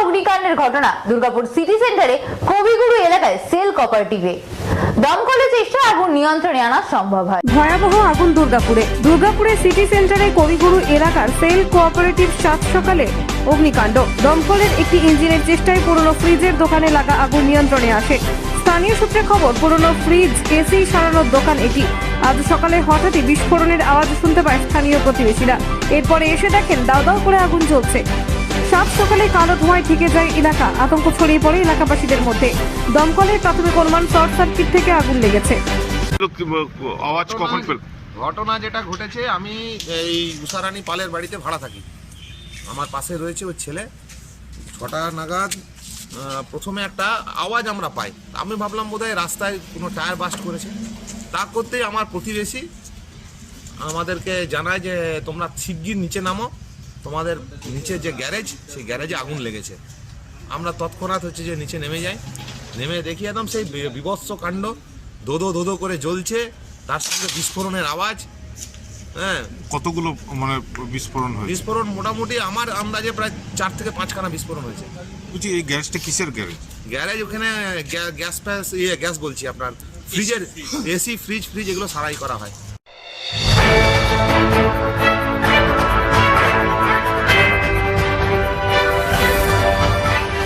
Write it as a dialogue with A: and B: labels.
A: অগ্নিকাণ্ডের ঘটনা দুর্গাপুর সিটি সেন্টারে কবিগুরু এলাকায় সেল কপারেটিভে দমকলের চেষ্টা আগুন নিয়ন্ত্রণে আনা সম্ভব হয়।
B: ভয়াবহ আগুন দুর্গাপুরে। দুর্গাপুরে সিটি সেন্টারে কবিগুরু এলাকার সেল কোঅপারেটিভ সাত সকালে অগ্নিকাণ্ড। দমকলের একটি ইঞ্জিনের চেষ্টায় পুরনো ফ্রিজের দোকানে লাগা আগুন নিয়ন্ত্রণে আসে। স্থানীয় সূত্রে খবর, পুরনো ফ্রিজ এসি সারানোর দোকান এটি। আজ সকালে হঠাৎই বিস্ফোরণের আওয়াজ শুনতে পায় স্থানীয় প্রতিবেশীরা। এরপরে এসে দেখেন দাও দাও করে আগুন জ্বলছে। সাত সকালে কালো ধোঁয়ায় থেকে যায় এলাকা। আতঙ্ক ছড়িয়ে পড়ে এলাকাবাসীদের মধ্যে। দমকলের প্রাথমিক অনুমান শর্ট সার্কিট থেকে আগুন লেগেছে।
C: আওয়াজ কখন পেল?
D: ঘটনা যেটা ঘটেছে আমি এই উষারানী পালের বাড়িতে ভাড়া থাকি। আমার পাশে রয়েছে ওর ছেলে। ছটা নাগাদ প্রথমে একটা আওয়াজ আমরা পাই। আমি ভাবলাম বোধহয় রাস্তায় কোনো টায়ার বাস্ট করেছে। তা করতেই আমার প্রতিবেশী আমাদেরকে জানায় যে তোমরা শিগগির নিচে নামো। তোমাদের নিচে যে গ্যারেজ সেই গ্যারেজে আগুন লেগেছে। আমরা তৎক্ষণাৎ হচ্ছে যে নিচে নেমে যাই। নেমে দেখি একদম সেই বিভৎস কাণ্ড। দোদো দোদো করে জ্বলছে। তার সঙ্গে বিস্ফোরণের আওয়াজ। হ্যাঁ।
C: কতগুলো মানে বিস্ফোরণ হয়েছে?
D: বিস্ফোরণ মোটামুটি আমার আন্দাজে প্রায় চার থেকে পাঁচখানা বিস্ফোরণ হয়েছে।
C: বলছি এই গ্যাসটা কিসের গ্যারেজ?
D: গ্যারেজ ওখানে গ্যাস ফ্যাস ইয়ে গ্যাস বলছি আপনার। ফ্রিজের এসি ফ্রিজ ফ্রিজ এগুলো সারাই করা হয়।